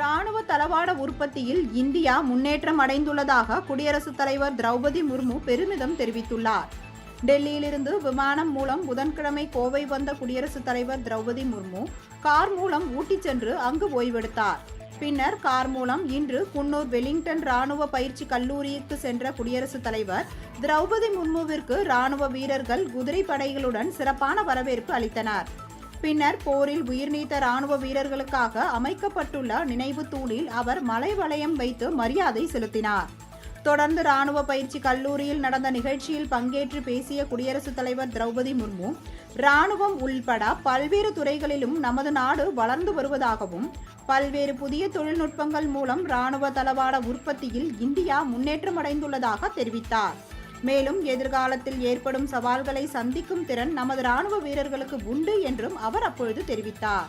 ராணுவ தளவாட உற்பத்தியில் இந்தியா முன்னேற்றம் அடைந்துள்ளதாக குடியரசுத் தலைவர் திரௌபதி முர்மு பெருமிதம் தெரிவித்துள்ளார். டெல்லியிலிருந்து விமானம் மூலம் புதன்கிழமை கோவை வந்த குடியரசுத் தலைவர் திரௌபதி முர்மு கார் மூலம் ஊட்டி சென்று அங்கு ஓய்வெடுத்தார். பின்னர் கார் மூலம் இன்று குன்னூர் வெலிங்டன் ராணுவ பயிற்சி கல்லூரிக்கு சென்ற குடியரசுத் தலைவர் திரௌபதி முர்முவிற்கு ராணுவ வீரர்கள் குதிரை படைகளுடன் சிறப்பான வரவேற்பு அளித்தனர். பின்னர் போரில் உயிர்நீத்த ராணுவ வீரர்களுக்காக அமைக்கப்பட்டுள்ள நினைவு தூணில் அவர் மலை வளையம் வைத்து மரியாதை செலுத்தினார். தொடர்ந்து ராணுவ பயிற்சி கல்லூரியில் நடந்த நிகழ்ச்சியில் பங்கேற்று பேசிய குடியரசுத் தலைவர் திரௌபதி முர்மு ராணுவம் உள்பட பல்வேறு துறைகளிலும் நமது நாடு வளர்ந்து வருவதாகவும் பல்வேறு புதிய தொழில்நுட்பங்கள் மூலம் ராணுவ தளவாட உற்பத்தியில் இந்தியா முன்னேற்றமடைந்துள்ளதாக தெரிவித்தார். மேலும் எதிர்காலத்தில் ஏற்படும் சவால்களை சந்திக்கும் திறன் நமது ராணுவ வீரர்களுக்கு உண்டு என்றும் அவர் அப்பொழுது தெரிவித்தார்.